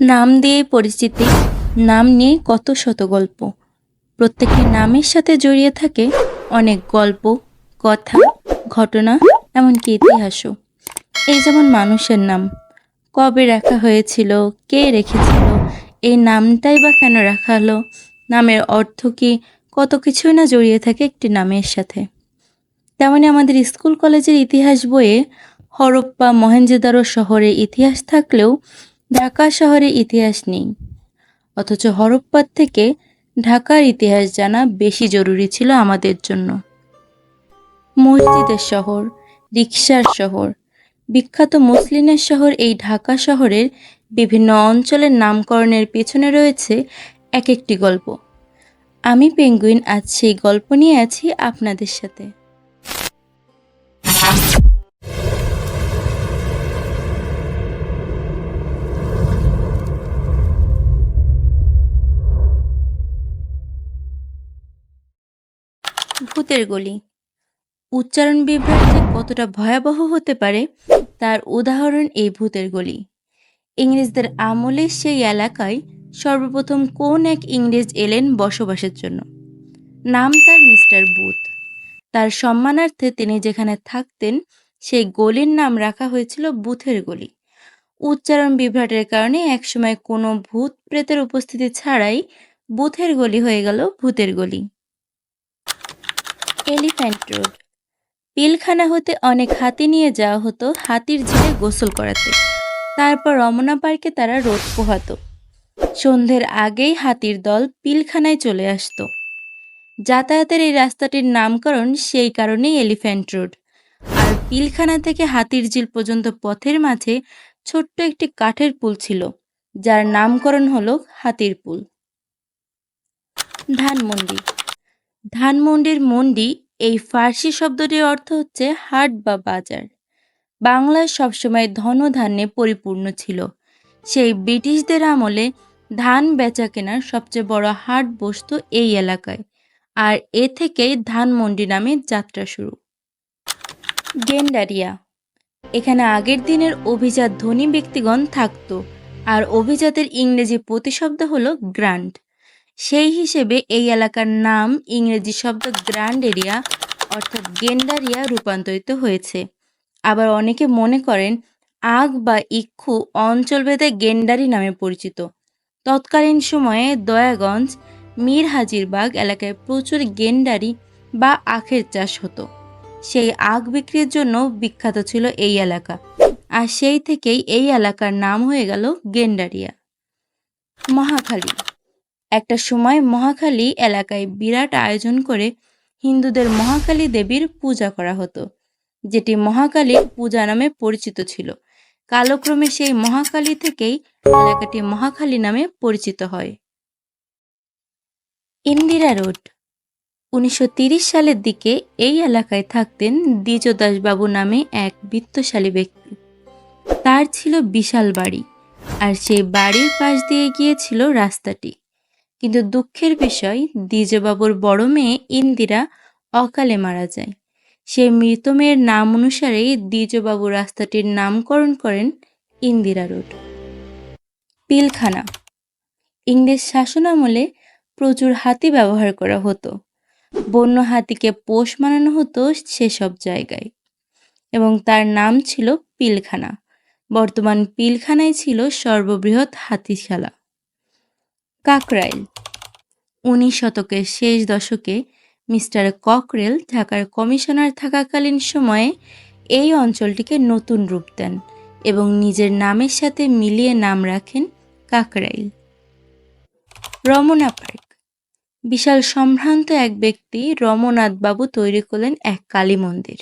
নাম দিয়ে পরিচিতি, নাম নিয়ে কত শত গল্প। প্রত্যেকটি নামের সাথে জড়িয়ে থাকে অনেক গল্প, কথা, ঘটনা, এমনকি ইতিহাসও। এই যেমন মানুষের নাম। কবে রাখা হয়েছিল, কে রেখেছিল, এই নামটাই বা কেন রাখা হলো, নামের অর্থ কি, কত কিছুই না জড়িয়ে থাকে একটি নামের সাথে। তেমনি আমাদের স্কুল, কলেজের ইতিহাস বইয়ে হরপ্পা মহেঞ্জোদারো শহরের ইতিহাস থাকলেও ঢাকা শহরে ইতিহাস নেই। অথচ হরপ্পার থেকে ঢাকার ইতিহাস জানা বেশি জরুরি ছিল আমাদের জন্য। মসজিদের শহর রিক্সার শহর, বিখ্যাত মুসলিমের শহর এই ঢাকা শহরের বিভিন্ন অঞ্চলের নামকরণের পেছনে রয়েছে এক একটি গল্প। আমি পেঙ্গুইন, আজ সেই গল্প নিয়ে আছি আপনাদের সাথে। ভূতের গলি। উচ্চারণ বিভ্রাট যে কতটা ভয়াবহ হতে পারে, তার উদাহরণ এই ভূতের গলি। ইংরেজদের আমলে সেই এলাকায় সর্বপ্রথম কোন এক ইংরেজ এলেন বসবাসের জন্য? নাম তার মিস্টার বুথ। তার সম্মানার্থে তিনি যেখানে থাকতেন, সেই গলির নাম রাখা হয়েছিল বুথের গলি। উচ্চারণ বিভ্রাটের কারণে একসময় কোনো ভূত প্রেতের উপস্থিতি ছাড়াই বুথের গলি হয়ে গেল ভূতের গলি। Elephant road. পিলখানা হতে অনেক হাতি নিয়ে যাওয়া হতো হাতির ঝিলে গোসল করাতে। তারপর রমনা পার্কে তারা রোদ পোহাতো। সন্ধ্যের আগেই হাতির দল পিলখানায় চলে আসতো। যাতায়াতের এই রাস্তাটির নামকরণ সেই কারণেই এলিফ্যান্ট রোড। আর পিলখানা থেকে হাতির ঝিল পর্যন্ত পথের মাঝে ছোট্ট একটি কাঠের পুল ছিল, যার নামকরণ হলো হাতির পুল। ধানমন্ডি। ধানমন্ডির মন্ডি, এই ফার্সি শব্দটির অর্থ হচ্ছে হাট বা বাজার। বাংলায় সবসময় ধন ধান্যে পরিপূর্ণ ছিল। সেই ব্রিটিশদের আমলে ধান বেচা কেনার সবচেয়ে বড় হাট বসতো এই এলাকায়। আর এ থেকেই ধানমন্ডি নামে যাত্রা শুরু। গেন্ডারিয়া। এখানে আগের দিনের অভিজাত ধনী ব্যক্তিগণ থাকতো। আর অভিজাতের ইংরেজি প্রতিশব্দ হলো গ্র্যান্ড সেই হিসেবে এই এলাকার নাম ইংরেজি শব্দ গ্র্যান্ড এরিয়া অর্থাৎ গেন্ডারিয়া রূপান্তরিত হয়েছে। আবার অনেকে মনে করেন আগ বা ইক্ষু অঞ্চলভেদে গেন্ডারি নামে পরিচিত। তৎকালীন সময়ে দয়াগঞ্জ, মীর হাজিরবাগ এলাকায় প্রচুর গেন্ডারি বা আখের চাষ হতো। সেই আখ বিক্রির জন্য বিখ্যাত ছিল এই এলাকা। আর সেই থেকেই এই এলাকার নাম হয়ে গেল গেন্ডারিয়া। মহাখালী। একটা সময় মহাখালী এলাকায় বিরাট আয়োজন করে হিন্দুদের মহাকালী দেবীর পূজা করা হতো, যেটি মহাকালীর পূজা নামে পরিচিত ছিল। কালক্রমে সেই মহাকালী থেকেই এলাকাটি মহাখালী নামে পরিচিত হয়। ইন্দিরা রোড, উনিশশো সালের দিকে এই এলাকায় থাকতেন দ্বিজদাস বাবু নামে এক বিত্তশালী ব্যক্তি। তার ছিল বিশাল বাড়ি, আর সেই বাড়ির পাশ দিয়ে গিয়েছিল রাস্তাটি। কিন্তু দুঃখের বিষয়, দ্বিজবাবুর বড় মেয়ে ইন্দিরা অকালে মারা যায়। সেই মৃত মেয়ের নাম অনুসারেই দ্বিজবাবু রাস্তাটির নামকরণ করেন ইন্দিরা রোড। পিলখানা। ইংরেজ শাসনামলে প্রচুর হাতি ব্যবহার করা হতো। বন্য হাতিকে পোষ মানানো হতো সেসব জায়গায়। এবং তার নাম ছিল পিলখানা। বর্তমান পিলখানায় ছিল সর্ববৃহৎ হাতিশালা। কাকরাইল। উনিশ শতকের শেষ দশকে মিস্টার ককরেল ঢাকার কমিশনার থাকাকালীন সময়ে এই অঞ্চলটিকে নতুন রূপ দেন এবং নিজের নামের সাথে মিলিয়ে নাম রাখেন কাকরাইল। রমনা পার্ক। বিশাল সম্ভ্রান্ত এক ব্যক্তি রমনাথ বাবু তৈরি করলেন এক কালী মন্দির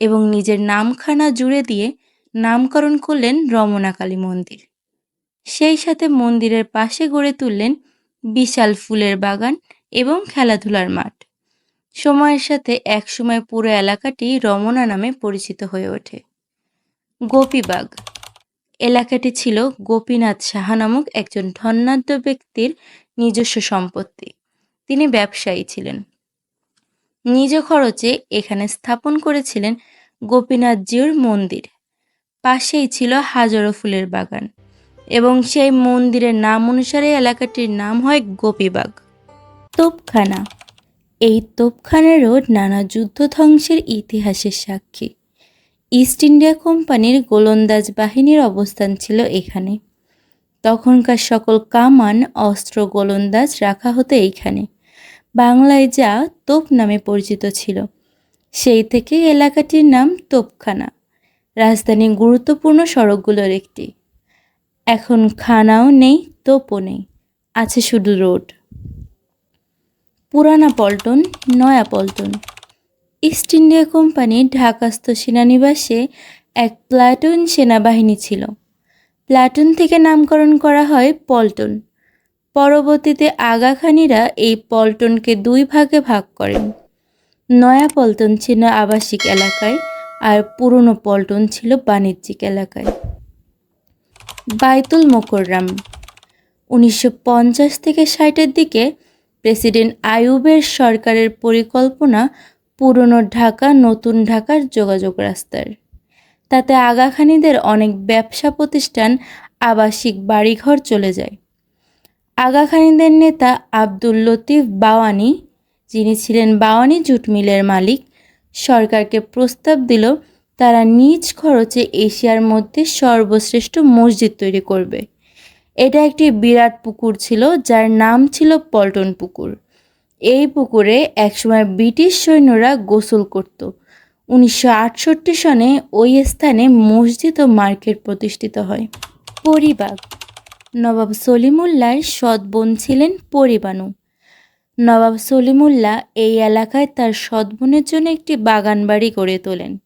এবং নিজের নামখানা জুড়ে দিয়ে নামকরণ করলেন রমনা কালী মন্দির। সেই সাথে মন্দিরের পাশে গড়ে তুললেন বিশাল ফুলের বাগান এবং খেলাধুলার মাঠ। সময়ের সাথে একসময় পুরো এলাকাটি রমনা নামে পরিচিত হয়ে ওঠে। গোপীবাগ এলাকাটি ছিল গোপীনাথ সাহা নামক একজন ধন্যাঢ্য ব্যক্তির নিজস্ব সম্পত্তি। তিনি ব্যবসায়ী ছিলেন। নিজ খরচে এখানে স্থাপন করেছিলেন গোপীনাথজিউর মন্দির। পাশেই ছিল হাজারো ফুলের বাগান। এবং সেই মন্দিরের নাম অনুসারে এলাকাটির নাম হয় গোপীবাগ। তোপখানা। এই তোপখানারও নানা যুদ্ধ ধ্বংসের ইতিহাসের সাক্ষী। ইস্ট ইন্ডিয়া কোম্পানির গোলন্দাজ বাহিনীর অবস্থান ছিল এখানে। তখনকার সকল কামান, অস্ত্র, গোলন্দাজ রাখা হতো এইখানে। বাংলায় যা তোপ নামে পরিচিত ছিল। সেই থেকে এলাকাটির নাম তোপখানা। রাজধানীর গুরুত্বপূর্ণ সড়কগুলোর একটি। এখন খানাও নেই, তোপও নেই। আছে শুধু road. Purana Paltan, Naya Paltan. East India Company ঢাকাস্থ সেনানিবাসে এক প্লাটুন সেনাবাহিনী ছিল। প্লাটুন থেকে নামকরণ করা হয় পল্টন। পরবর্তীতে আগাখানিরা এই পল্টনকে দুই ভাগে ভাগ করেন। নয়া পল্টন ছিল আবাসিক এলাকায় আর পুরনো পল্টন ছিল বাণিজ্যিক এলাকায়। বাইতুল মোকররাম। উনিশশো পঞ্চাশ থেকে ষাটের দিকে প্রেসিডেন্ট আইয়ুবের সরকারের পরিকল্পনা পুরনো ঢাকা, নতুন ঢাকার যোগাযোগ রাস্তার। তাতে আগাখানিদের অনেক ব্যবসা প্রতিষ্ঠান, আবাসিক বাড়িঘর চলে যায়। আগাখানিদের নেতা আব্দুল লতিফ বাওয়ানি, যিনি ছিলেন বাওয়ানি জুট মিলের মালিক, সরকারকে প্রস্তাব দিল তারা নিজ খরচে এশিয়ার মধ্যে সর্বশ্রেষ্ঠ মসজিদ তৈরি করবে। এটা একটি বিরাট পুকুর ছিল, যার নাম ছিল পল্টন পুকুর। এই পুকুরে একসময় ব্রিটিশ সৈন্যরা গোসল করত। উনিশশো আটষট্টি সনে ওই স্থানে মসজিদ ও মার্কেট প্রতিষ্ঠিত হয়। পরিবাগ। নবাব সলিমুল্লার সৎ বোন ছিলেন পরিবানু। নবাব সলিমুল্লাহ এই এলাকায় তার সৎ বোনের জন্য একটি বাগান বাড়ি গড়ে তোলেন।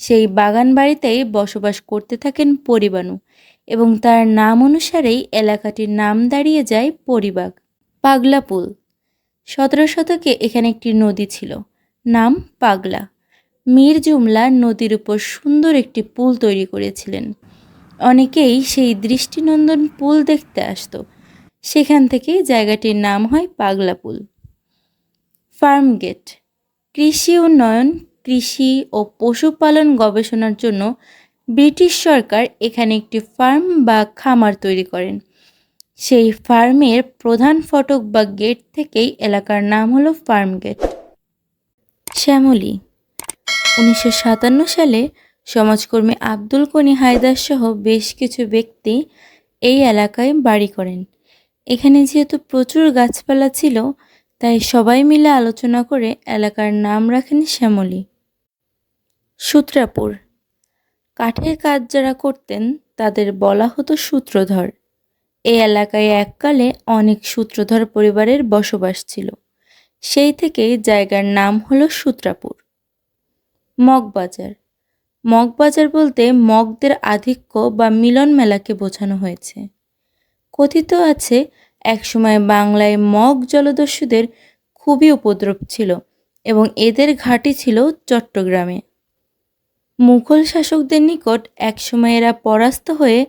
সেই বাগান বাড়িতেই বসবাস করতে থাকেন পরিবানু এবং তার নাম অনুসারেই এলাকাটির নাম দাঁড়িয়ে যায় পরিবাগ। পাগলাপুল সতেরো শতকে এখানে একটি নদী ছিল, নাম পাগলা। মীর জুমলা নদীর উপর সুন্দর একটি পুল তৈরি করেছিলেন। অনেকেই সেই দৃষ্টিনন্দন পুল দেখতে আসতো। সেখান থেকেই জায়গাটির নাম হয় পাগলা পুল। ফার্ম গেট কৃষি উন্নয়ন কৃষি ও পশুপালন গবেষণার জন্য ব্রিটিশ সরকার এখানে একটি ফার্ম বা খামার তৈরি করেন। সেই ফার্মের প্রধান ফটক বা গেট থেকেই এলাকার নাম হলো ফার্ম গেট। শ্যামলী, উনিশশো সাতান্ন সালে সমাজকর্মী আব্দুল কনি হায়দার সহ বেশ কিছু ব্যক্তি এই এলাকায় বাড়ি করেন। এখানে যেহেতু প্রচুর গাছপালা ছিল, তাই সবাই মিলে আলোচনা করে এলাকার নাম রাখেন শ্যামলী। সূত্রাপুর। কাঠের কাজ যারা করতেন, তাদের বলা হতো সূত্রধর। এই এলাকায় এককালে অনেক সূত্রধর পরিবারের বসবাস ছিল। সেই থেকেই জায়গার নাম হলো সূত্রাপুর। মগবাজার। মগবাজার বলতে মগদের আধিক্য বা মিলন মেলাকে বোঝানো হয়েছে। কথিত আছে, একসময় বাংলায় মগ জলদস্যুদের খুবই উপদ্রব ছিল এবং এদের ঘাঁটি ছিল চট্টগ্রামে। মুঘল শাসকদের নিকট একসময় এরা পরাস্ত হয়ে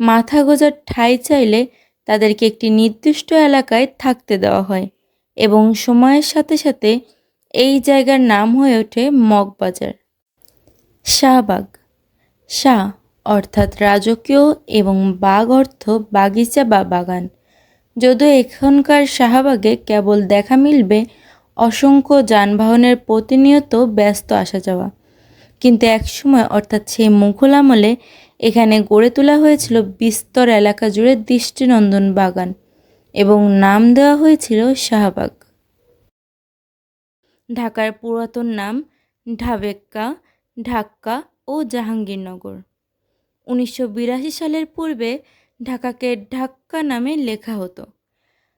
মাথা গোজার ঠাঁই চাইলে তাদেরকে একটি নির্দিষ্ট এলাকায় থাকতে দেওয়া হয় এবং সময়ের সাথে সাথে এই জায়গার নাম হয়ে ওঠে মগবাজার। শাহবাগ। শাহ অর্থাৎ রাজকীয় এবং বাগ অর্থ বাগিচা বা বাগান। যদিও এখনকার শাহবাগে কেবল দেখা মিলবে অসংখ্য যানবাহনের প্রতিনিয়ত ব্যস্ত আসা যাওয়া। কিন্তু একসময় অর্থাৎ সেই মুঘল আমলে এখানে গড়ে তোলা হয়েছিল বিস্তর এলাকা জুড়ে দৃষ্টিনন্দন বাগান এবং নাম দেওয়া হয়েছিল শাহবাগ। ঢাকার পুরাতন নাম ঢাবেক্কা, ঢাক্কা ও জাহাঙ্গীরনগর। উনিশশো বিরাশি সালের পূর্বে ঢাকাকে ঢাক্কা নামে লেখা হতো।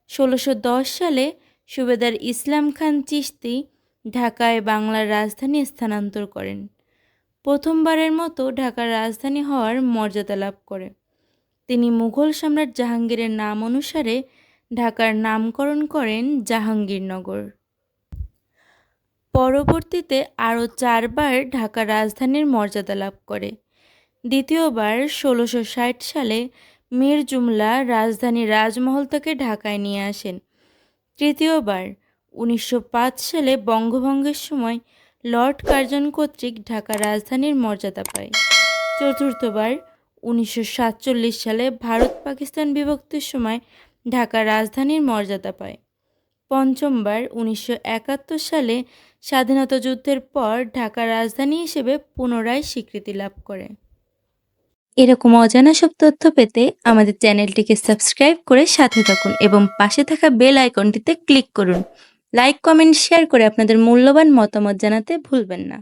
ষোলোশো সালে সুবেদার ইসলাম খান চিশতি ঢাকায় বাংলার রাজধানী স্থানান্তর করেন। প্রথমবারের মতো ঢাকার রাজধানী হওয়ার মর্যাদা লাভ করে। তিনি মুঘল সম্রাট জাহাঙ্গীরের নাম অনুসারে ঢাকার নামকরণ করেন জাহাঙ্গীরনগর। পরবর্তীতে আরও চারবার ঢাকা রাজধানীর মর্যাদা লাভ করে। দ্বিতীয়বার ষোলোশো ষাট সালে মীর জুমলা রাজধানী রাজমহল থেকে ঢাকায় নিয়ে আসেন। তৃতীয়বার উনিশশো পাঁচ সালে বঙ্গভঙ্গের সময় লর্ড কার্জন কর্তৃক ঢাকা রাজধানীর মর্যাদা পায়। চতুর্থবার উনিশশো সাতচল্লিশ সালে ভারত পাকিস্তান বিভক্তির সময় ঢাকা রাজধানীর মর্যাদা পায়। পঞ্চমবার উনিশশো একাত্তর সালে স্বাধীনতা যুদ্ধের পর ঢাকা রাজধানী হিসেবে পুনরায় স্বীকৃতি লাভ করে। এরকম অজানা সব তথ্য পেতে আমাদের চ্যানেলটিকে সাবস্ক্রাইব করে সাথে থাকুন এবং পাশে থাকা বেল আইকনটিতে ক্লিক করুন। লাইক কমেন্ট শেয়ার করে আপনাদের মূল্যবান মতামত জানাতে ভুলবেন না।